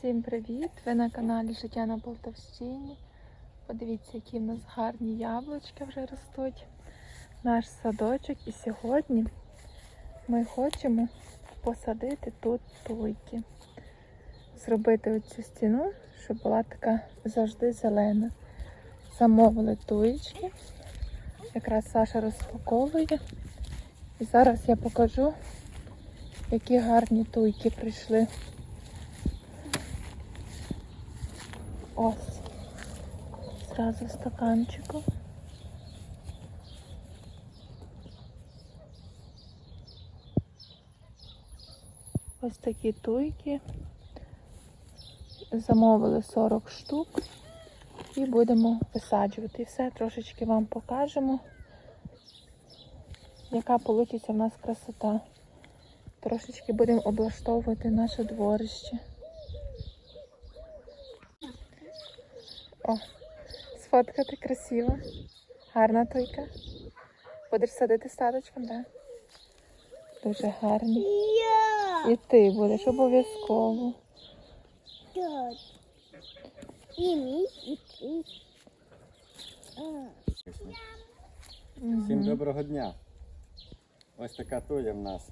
Всім привіт! Ви на каналі Життя на Полтавщині. Подивіться, які в нас гарні яблучка вже ростуть. Наш садочок. І сьогодні ми хочемо посадити тут туйки. Зробити оцю стіну, щоб була така завжди зелена. Замовили туєчки. Якраз Саша розпаковує. І зараз я покажу, які гарні туйки прийшли. Ось. Зразу в стаканчику. Ось такі туйки. Замовили 40 штук і будемо висаджувати. І все трошечки вам покажемо, яка вийде в нас красота. Трошечки будемо облаштовувати наше дворище. О, сфоткати красиво. Гарна тойка. Будеш садити садочком, так? Дуже гарні. Я І ти будеш обов'язково. І мій, і. Всім доброго дня. Ось така туя в нас.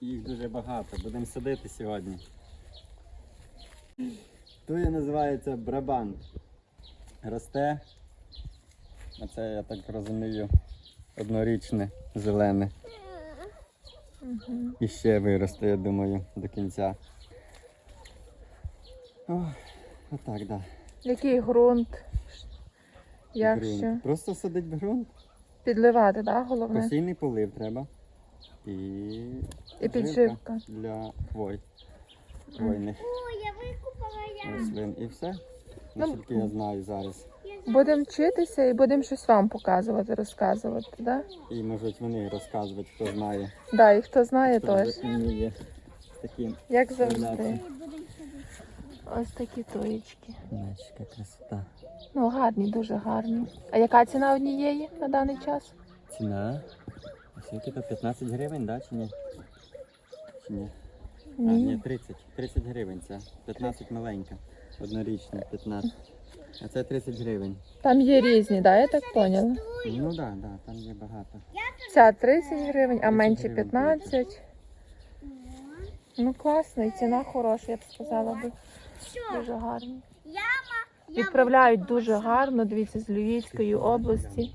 Їх дуже багато. Будемо садити сьогодні. Туя називається брабант. Росте. Оце, я так розумію, однорічне, зелене. І ще виросте, я думаю, до кінця. Ох, отак, так. Да. Який ґрунт? Як Ґрунт. що? Просто садить ґрунт. Підливати, так, головне? Постійний полив треба. І, І підживка. для хвой. Хвойних О, я викупала я. рослин. І все. Наскільки я знаю зараз. Будемо вчитися і будемо щось вам показувати, розказувати, так? Да? І можуть вони розказувати, хто знає. Да, і хто знає Хто теж. вміє з таким. Як завжди. Справляться. Ось такі тоєчки. Знаєш, яка красота. Ну, гарні, дуже гарні. А яка ціна однієї на даний час? Ціна. Скільки то 15 гривень, да, чи ні? Чи ні? А, Ні. ні, 30. 30 гривень це. 15 маленька. Однорічна, 15. А це 30 гривень. Там є різні, да, я так поняла. Ну так, да, да, там є багато. Ця 30 гривень, а 30 менше гривень 15. Ну класно, і ціна хороша, я б сказала би. Дуже гарні. Яма. Відправляють дуже гарно, дивіться, з Львівської області.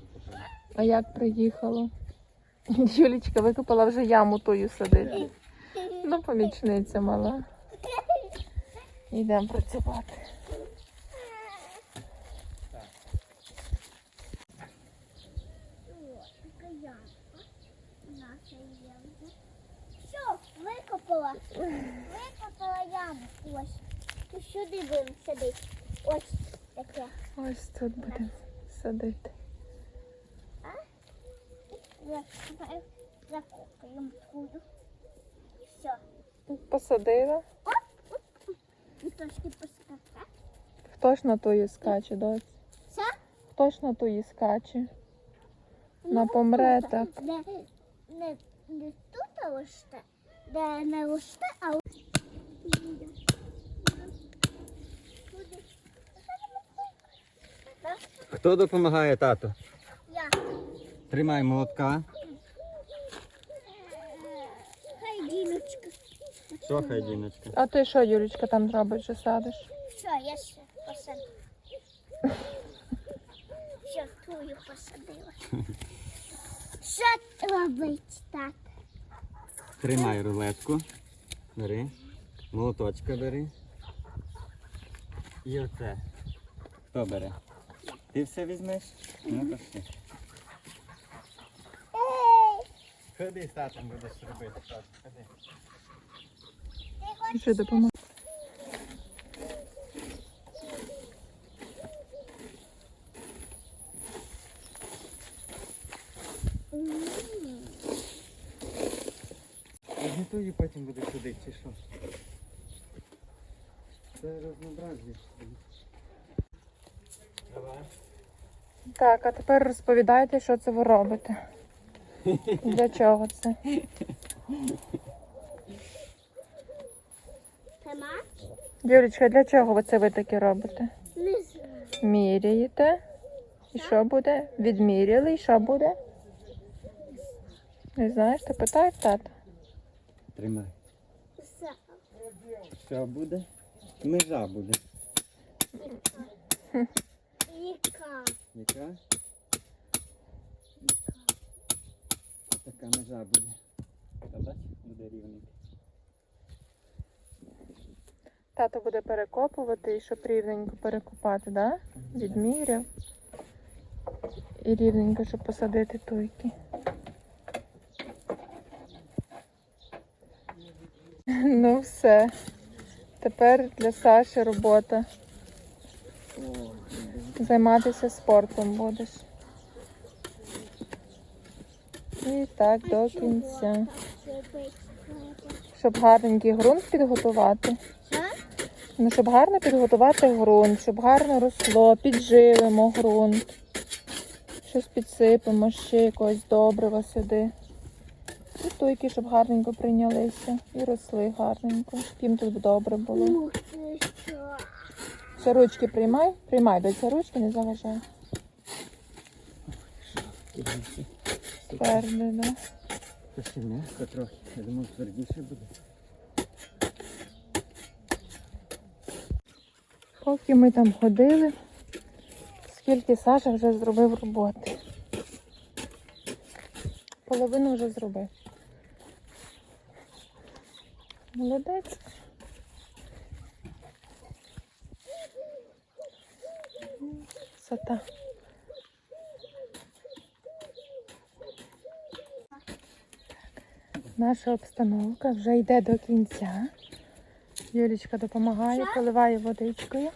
А як приїхало? Юлічка викопала вже яму тою садити. Ну, помічниця мала. Йдемо працювати. Що, викопала? Викопала яму. Ось. І сюди будемо садити. Ось таке. Ось тут будемо садити. Я закопаємо. Все. Посадила. І трошки поскакати. Хто ж на тої скаче, доць? Все? Хто ж на тої скаче? На Ну, помре так. Не, не, не тут а росте, де не росте, а ось. Хто допомагає тату? Я. Тримай молотка. Хай діночка. Що хай діночка? А ти що, Юлічка, там робиш, що садиш? Все, я ще посадила. Все, тую посадила. Що робить так? Тримай рулетку. Бери. Молоточка бери. І оце. Хто бере? Ти все візьмеш? Ну пошли. Ходи з татом будеш робити. Ходи. Вже допомагає. Агітую потім буде ходити, чи що? Це разнообразні. Давай. Так, а тепер розповідайте, що це ви робите. Для чого це? Юлічка, для чого ви це ви таке робите? Не знаю. Міряєте. І що буде? Відміряли, і що буде? Не знаєш, ти питай в тата. Тримай. Що буде? Межа буде. Яка? Яка? Така межа буде. Та бач, буде рівненько. Тато буде перекопувати, і щоб рівненько перекопати, да? Відміряв. І рівненько, щоб посадити туйки. Ну все. Тепер для Саші робота. Займатися спортом будеш. І так до кінця. Щоб гарненький ґрунт підготувати. Ну, щоб гарно підготувати ґрунт, щоб гарно росло, підживимо ґрунт. Щось підсипемо, ще якогось добрива сюди. І туйки, щоб гарненько прийнялися і росли гарненько, їм тут добре було. Ще ручки приймай, приймай до ці ручки, не заважай. Тверде, да. Це трохи. Я думав, твердіше буде. Поки ми там ходили, скільки Саша вже зробив роботи. Половину вже зробив. Молодець. Сота. Наша обстановка вже йде до кінця. Юлічка допомагає, поливає водичкою.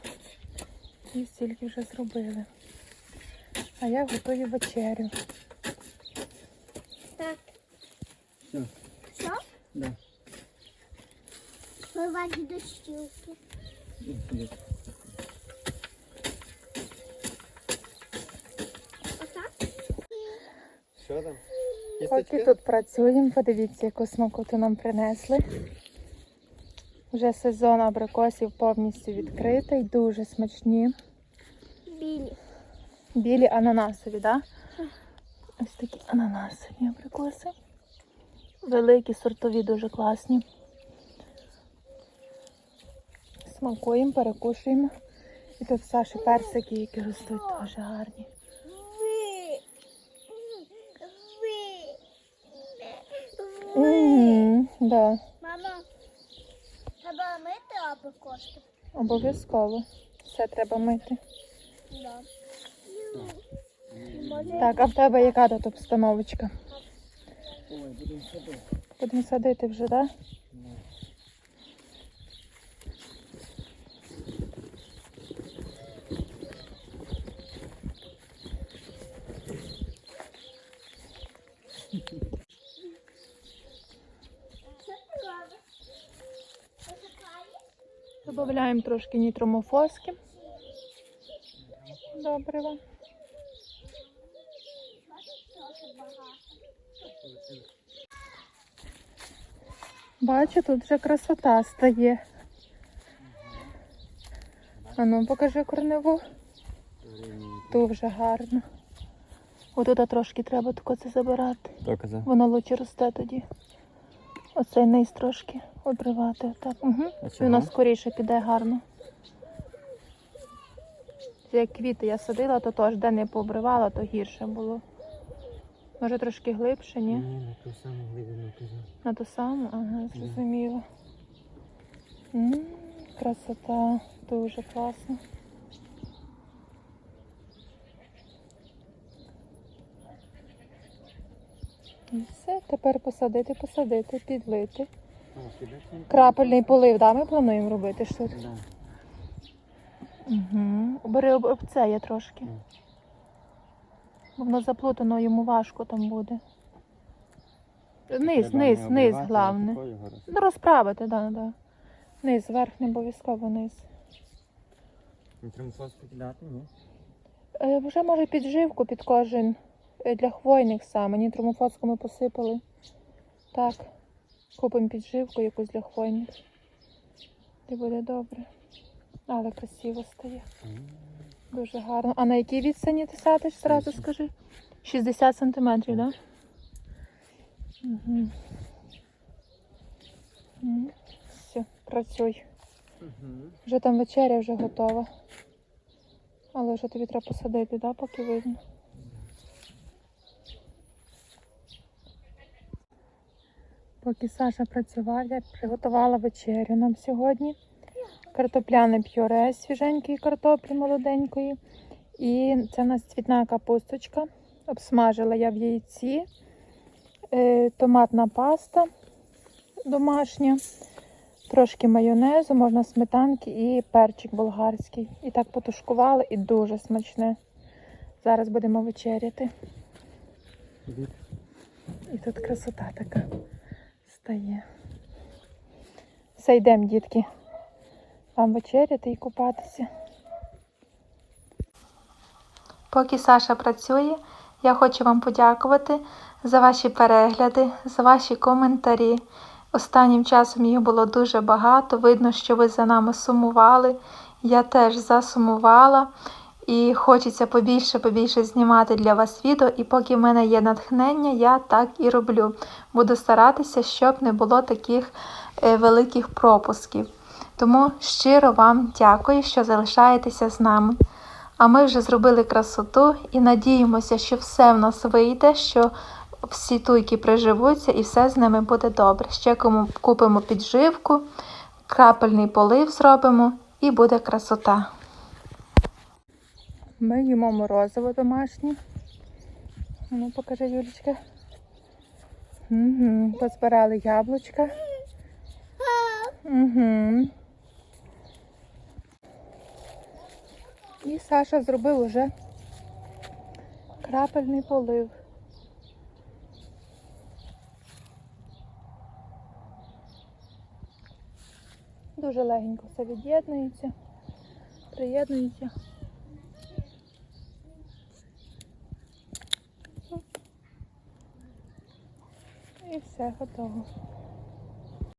І стільки вже зробили. А я готую вечерю. Так. Все. Що? Да. Пливати до щілки. Отак? Що там? Поки тут працюємо, подивіться, яку смакоту нам принесли. Вже сезон абрикосів повністю відкритий, дуже смачні. Білі. Білі ананасові, так? Да? Ось такі ананасові абрикоси. Великі, сортові, дуже класні. Смакуємо, перекушуємо. І тут Саші персики, які ростуть, теж гарні. Мама, треба мити абрикоски? обов'язково. Все треба мити. Да. Так, а в тебе яка тут обстановочка? Ой, будемо садити. Будемо садити вже, так? Да? Добавляємо трошки нітромофоски. Добрива. Бачу, тут вже красота стає. А ну покажи корневу. Рівненько. Дуже гарно. Отут трошки треба тако це забирати. Воно лучше росте тоді. Оцей низ трошки обривати. Отак. Угу. А І воно скоріше піде гарно. Як квіти я садила, то теж де не пообривала, то гірше було. Може трошки глибше, ні? Ні, на ту саму глибину казав. На ту саму? Ага, зрозуміло. М, Красота, дуже класно. І все, тепер посадити, посадити, підлити. Крапельний полив, да, ми плануємо робити ж тут. Да. Угу. Бери об, об це я трошки. Бо воно заплутано, йому важко там буде. Низ, Треба низ, не низ, обривати, головне. такою Ну, розправити, да, да. Низ, верх не обов'язково низ. Нітромофоску кидати, ні? Е, вже може підживку під кожен е, для хвойних саме. Нітромофоску ми посипали. Так. Купимо підживку якусь для хвойних. І буде добре. Але красиво стає. Дуже гарно. А на якій відстані ти садиш, зразу скажи? 60 сантиметрів, так? Да? Угу. Все, працюй. Вже там вечеря вже готова. Але вже тобі треба посадити, да, поки видно. Поки Саша працював, я приготувала вечерю нам сьогодні. Картопляне пюре свіженької картоплі молоденької. І це у нас цвітна капусточка. Обсмажила я в яйці. Е, томатна паста домашня, трошки майонезу, можна сметанки і перчик болгарський. І так потушкувала і дуже смачне. Зараз будемо вечеряти. І тут красота така стає. Все, дітки. Вам вечеряти і купатися. Поки Саша працює, я хочу вам подякувати за ваші перегляди, за ваші коментарі. Останнім часом їх було дуже багато. Видно, що ви за нами сумували. Я теж засумувала. І хочеться побільше побільше знімати для вас відео. І поки в мене є натхнення, я так і роблю. Буду старатися, щоб не було таких е, великих пропусків. Тому щиро вам дякую, що залишаєтеся з нами. А ми вже зробили красоту і надіємося, що все в нас вийде, що всі туйки приживуться і все з ними буде добре. Ще кому купимо підживку, крапельний полив зробимо і буде красота. Ми їмо морозиво домашнє. Ну, покажи, Юлічка. Угу. Позбирали яблучка. Угу. І Саша зробив уже крапельний полив. Дуже легенько все від'єднується, приєднується. І все готово.